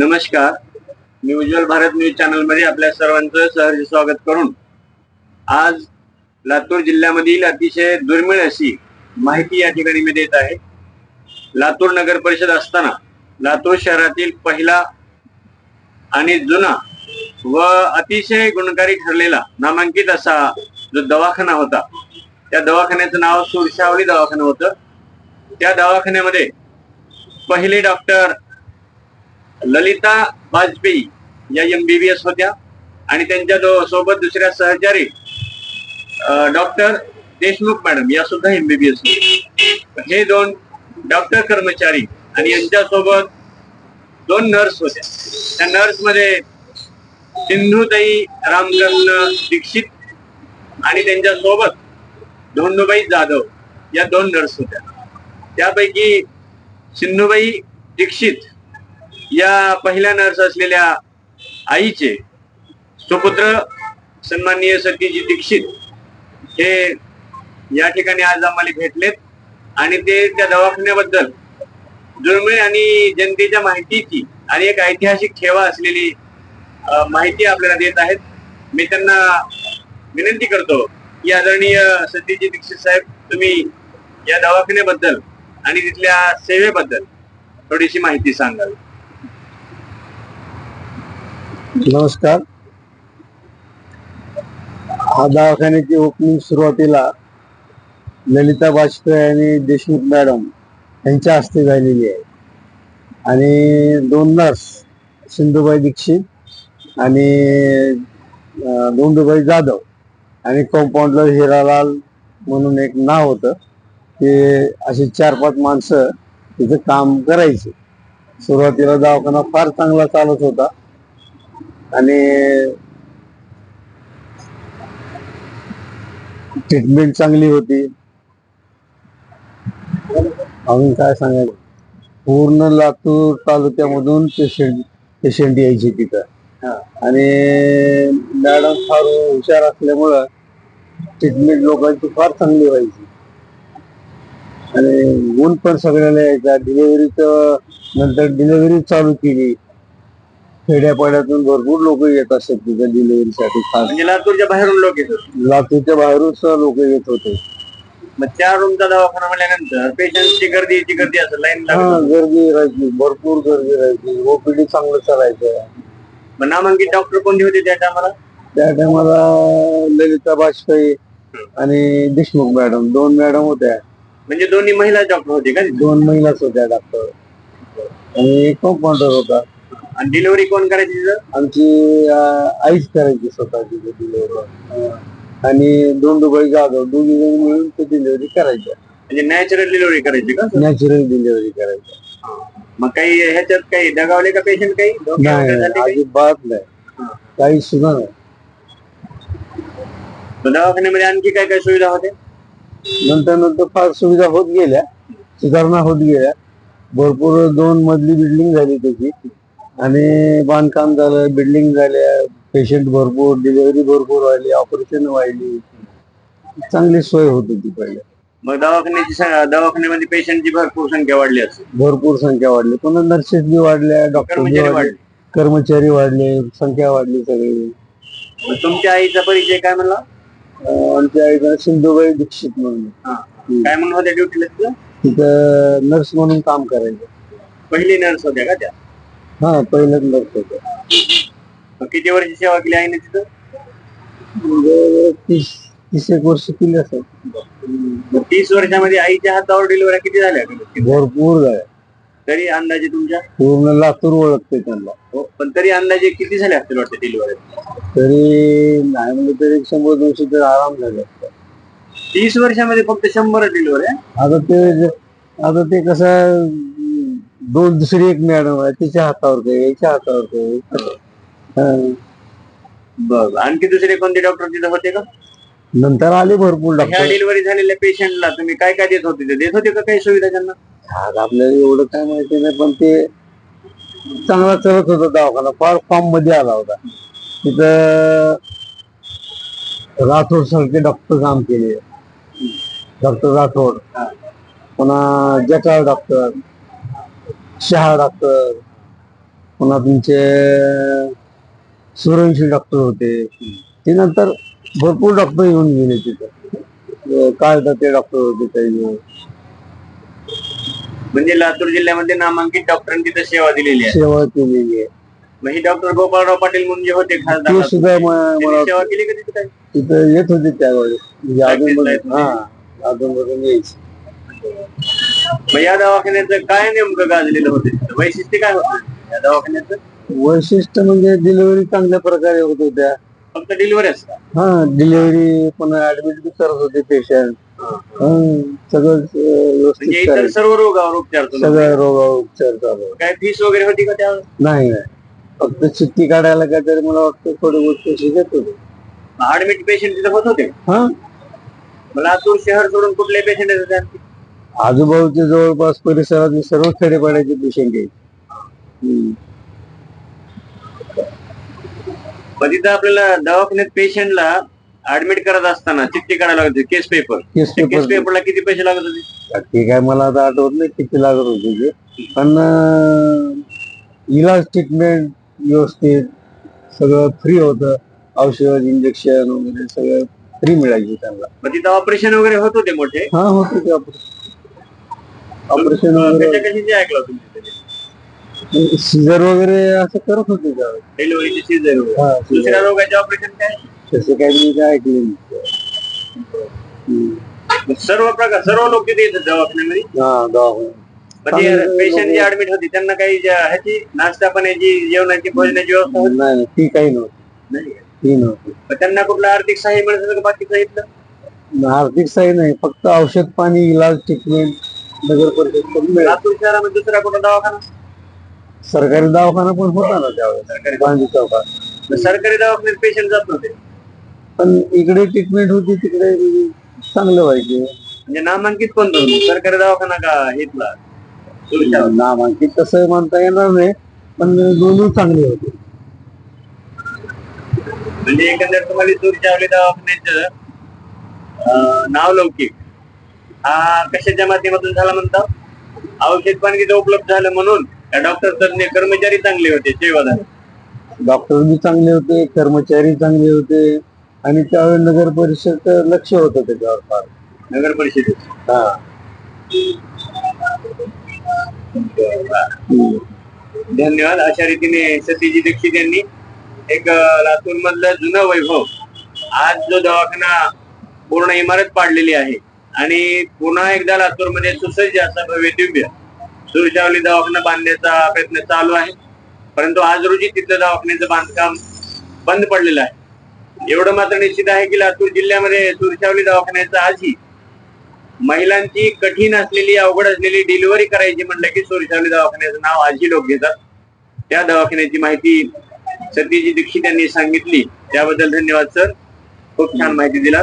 नमस्कार. मी उज्ज्वल भारत न्यूज चॅनलमध्ये आपल्या सर्वांचं सहर्ष स्वागत करून आज लातूर जिल्ह्यामधील अतिशय दुर्मिळ अशी माहिती या ठिकाणी मी देत आहे. लातूर नगर परिषद असताना लातूर शहरातील पहिला आणि जुना व अतिशय गुणकारी ठरलेला नामांकित असा जो दवाखाना होता त्या दवाखान्याचं नाव सुरशावली दवाखाना होतं. त्या दवाखान्यामध्ये पहिले डॉक्टर ललिता वाजपेयी या एम बी बी एस होत्या. आणि त्यांच्यासोबत दुसऱ्या सहचारी डॉक्टर देशमुख मॅडम या सुद्धा एम बी बी एस हे दोन डॉक्टर कर्मचारी आणि यांच्यासोबत दोन नर्स होत्या. त्या नर्समध्ये सिंधुताई रामकर्ण दीक्षित आणि त्यांच्यासोबत धोंडूबाई जाधव या दोन नर्स होत्या. त्यापैकी सिंधुबाई दीक्षित या पहिल्या नर्स असलेल्या आईचे सुपुत्र सन्माननीय सतीजी दीक्षित हे या ठिकाणी आज आम्हाला भेटलेत आणि ते त्या दवाखान्याबद्दल दुर्मिळ आणि जनतेच्या माहितीची आणि एक ऐतिहासिक ठेवा असलेली माहिती आपल्याला देत आहेत. मी त्यांना विनंती करतो की आदरणीय सतीजी दीक्षित साहेब तुम्ही या दवाखान्याबद्दल आणि तिथल्या सेवेबद्दल थोडीशी माहिती सांगाल नमस्कार. हा दवाखान्याची ओपनिंग सुरुवातीला ललिता वाजपेयी आणि देशमुख मॅडम यांच्या हस्ते झालेली आहे. आणि दोन नर्स सिंधुबाई दीक्षित आणि धोंडूबाई दोंडूबाई जाधव आणि कंपाऊंडर हिरालाल म्हणून एक नाव होतं. ते अशी चार पाच माणसं तिथं काम करायचे. सुरुवातीला दवाखाना फार चांगला चालत होता. आणि ट्रीटमेंट चांगली होती. अजून काय सांगायचं? पूर्ण लातूर तालुक्यामधून पेशंट पेशंट यायचे तिथं. आणि मॅडम फार हुशार असल्यामुळं ट्रीटमेंट लोकांची फार चांगली व्हायची. आणि गुण पण सगळ्याला यायचा. डिलिव्हरीचं नंतर डिलिव्हरी चालू केली. खेड्यापाड्यातून भरपूर लोक येत असतात तिथं डिलिव्हरीसाठी. खास म्हणजे लातूरच्या बाहेरून लोक येतात लातूरच्या बाहेरूनच लोक येत होते. मग त्या रूमचा दवाखाना म्हणल्यानंतर पेशंटची गर्दी असेल लाईन हा लागत गर्दी राहायची भरपूर गर्दी राहायची. ओपीडी चांगलं चालायचं. मग नामांकित डॉक्टर कोणते होते त्या टायमाला त्या टायमाला ललिता वाजपेयी आणि देशमुख मॅडम दोन मॅडम होत्या. म्हणजे दोन्ही महिला डॉक्टर होते का तिथे? दोन महिलाच होत्या डॉक्टर आणि एक कंपाऊंडर होता. आणि डिलिव्हरी कोण करायची तिथं? आमची अं, आईच करायची स्वतःची डिलिव्हरी आणि दोन दुबई जाधव दोघी जण मिळून ते डिलिव्हरी करायच्या. म्हणजे नॅचरल डिलिव्हरी करायची का? नॅचरल डिलिव्हरी करायच्या. मग काही ह्याच्यात काही दगावले का पेशंट काही? धोके नाही झाले काही? अजिबात नाही. काही सुद्धा नाही. दवाखान्यामध्ये आणखी काय काय सुविधा होत्या? नंतर नंतर फार सुविधा होत गेल्या. सुधारणा होत गेल्या. भरपूर दोन मजली बिल्डिंग झाली त्याची. आणि बांधकाम झालं बिल्डिंग झाल्या पेशंट भरपूर डिलिव्हरी भरपूर व्हायली ऑपरेशन व्हायली चांगली सोय होत होती पहिले. मग दवाखान्याची स- दवाखान्यामध्ये पेशंटची भरपूर संख्या वाढली असेल. भरपूर संख्या वाढली. पुन्हा नर्सेस बी वाढल्या डॉक्टर कर्मचारी वाढले वाढले. कर्मचारी वाढले संख्या वाढली सगळी. मग तुमच्या आईचा परिचय काय म्हणला? अं, आमच्या आईला सिंधुबाई दीक्षित म्हणून. हा. काय म्हणून होत्या ड्युटीला तिथं? तिथं नर्स म्हणून काम करायचं. पहिली नर्स होत्या का त्या? हा पहिलंच नर्स होतं मग किती वर्ष सेवा केली आईने तिथं? म्हणजे तीस तीस एक वर्ष केली असेल. मग तीस वर्षामध्ये आईच्या हातावर डिलिव्हरी किती झाल्या? भरपूर झाल्या. तरी अंदाजे तुमच्या? पूर्ण लातूर ओळखते त्यांना. हो पण तरी अंदाजे किती झाले असतील वाटते डिलिव्हरी तरी नाही म्हणजे तरी एक शंभर दोनशे तर आराम झाले. असतात. तीस वर्षामध्ये फक्त शंभर डिलिव्हरी आता ते आता ते कसं दोन दुसरी एक मॅडम आहे तिच्या हातावर काय याच्या हातावर काय हा. बरं आणखी दुसरे कोणते डॉक्टर तिथं होते का? नंतर आले भरपूर ह्या डॉक्टर डिलिव्हरी झालेल्या पेशंटला तुम्ही काय काय देत होते? ते देत होते का काही सुविधा त्यांना? आता आपल्याला एवढं काय माहिती नाही पण ते चांगला चालत होता दवाखाना फार फॉर्ममध्ये आला होता. तिथं राठोड सारखे डॉक्टर काम केले. डॉक्टर राठोड. पुन्हा जटाळ डॉक्टर शहा डॉक्टर पुन्हा तुमचे सूर्यवंशी डॉक्टर होते. ते नंतर भरपूर डॉक्टर येऊन गेले तिथं. काय ते डॉक्टर होते काही म्हणजे लातूर जिल्ह्यामध्ये नामांकित डॉक्टरांनी तिथे सेवा दिलेली आहे. सेवा केलेली आहे. मग ही डॉक्टर गोपाळराव पाटील म्हणून जे होते खासदार ते सुद्धा म- त्यांनी मला सेवा केली का तिथे काय तिथं येत होते त्यावेळेस. म्हणजे अजून होते. हा अजून मधून यायचे. मग या दवाखान्याचं काय नेमकं गाजलेलं होतं? वैशिष्ट्य काय होतं? या दवाखान्याचं? वैशिष्ट्य म्हणजे डिलिव्हरी चांगल्या प्रकारे होत होत्या. फक्त डिलिव्हरी असतात हा डिलिव्हरी पुन्हा ऍडमिट बी करत होते पेशंट सगळं व्यवस्थित म्हणजे इतर. सर्व रोगावर उपचार सगळ्या रोगावर उपचार चालू. आहे. काय फीस वगैरे होती का त्यावर? नाही नाही. फक्त चिठ्ठी काढायला काहीतरी मला वाटतं थोडी गोष्ट शिकत होते. ऍडमिट पेशंट तिथे होत होते? हा? मला लातूर शहर सोडून कुठले पेशंट येत होते आणखी? आजूबाजूच्या जवळपास परिसरातील सर्व खेडेपाड्याचे पेशंट आहेत. मग तिथं आपल्याला दवाखान्यात पेशंटला ऍडमिट करत असताना चिठ्ठी काढायला लागत केस पेपर केस केस पेपर पेपरला किती पैसे लागत होते? ते काय मला आता आठवत नाही किती लागत होते ते. पण अं, इलाज ट्रीटमेंट व्यवस्थित सगळं फ्री होतं. औषध इंजेक्शन वगैरे सगळं फ्री मिळायचे त्यांना. मग तिथं ऑपरेशन वगैरे होत होते मोठे? हा होते ते ऑपरेशन वगैरे. कशाचे ऐकलं तुम्ही सीझर वगैरे असं करत होते त्यावेळेस. डिलिव्हरीचे सीझर वगैरे. हा, दुसऱ्या. रोगाचे ऑपरेशन काय? तसं काही मी काय ऐकलं नाही. हम्म. मग सर्व प्रकार सर्व लोक तिथे येतात दवाखान्यामध्ये. हा म्हणजे पेशंट जे ऍडमिट होते त्यांना काही ज्या- ह्याची नाश्ता पाण्याची जेवणाची भोजनाची व्यवस्था होती नाही ती काही नव्हती. नाही ती नव्हती. मग त्यांना कुठलं आर्थिक सहाय्य मिळत होतं का बाकी सांगितलं आर्थिक सहाय्य नाही फक्त औषध पाणी इलाज ट्रीटमेंट नगर परिषद लातूर शहरामध्ये दुसरा कुठला दवाखाना? सरकारी दवाखाना पण होता ना त्यावेळेस. सरकारी गांधी चौकात. सरकारी दवाखान्यात पेशंट जात नव्हते? पण इकडे ट्रीटमेंट होती तिकडे चांगलं व्हायचे. म्हणजे नामांकित पण दोन सरकारी दवाखाना का तुमच्या नामांकित तसं म्हणता येणार नाही पण दोन्ही चांगले होते. म्हणजे एकंदर तुम्हाला दूरच्या दवाखान्याचं अं, नाव लौकिक. हा कशाच्या माध्यमातून झाला म्हणतात औषध पाणी उपलब्ध झालं म्हणून. डॉक्टर तज्ञ कर्मचारी चांगले होते सेवादार डॉक्टर बी चांगले होते कर्मचारी चांगले होते. आणि त्यावेळेस नगर परिषद लक्ष होतं त्याच्यावर फार. नगर परिषदेत. हा. धन्यवाद. अशा रीतीने सतीजी दीक्षित यांनी एक लातूर मधलं जुनं वैभव आज जो दवाखाना पूर्ण इमारत पाडलेली आहे. आणि पुन्हा एकदा लातूरमध्ये सुसज्ज असा भव्य दिव्य सुरशावली दवाखाना बांधण्याचा प्रयत्न चालू आहे. परंतु आज रोजी तिथलं दवाखान्याचं बांधकाम बंद पडलेलं आहे. एवढं मात्र निश्चित आहे की लातूर जिल्ह्यामध्ये सुरशावली दवाखान्याचा आजही महिलांची कठीण असलेली अवघड असलेली डिलिव्हरी करायची म्हणलं की सुरशावली दवाखान्याचं नाव आजही लोक घेतात. त्या दवाखान्याची माहिती सत्यजी दीक्षित यांनी सांगितली. त्याबद्दल धन्यवाद सर. खूप छान माहिती दिला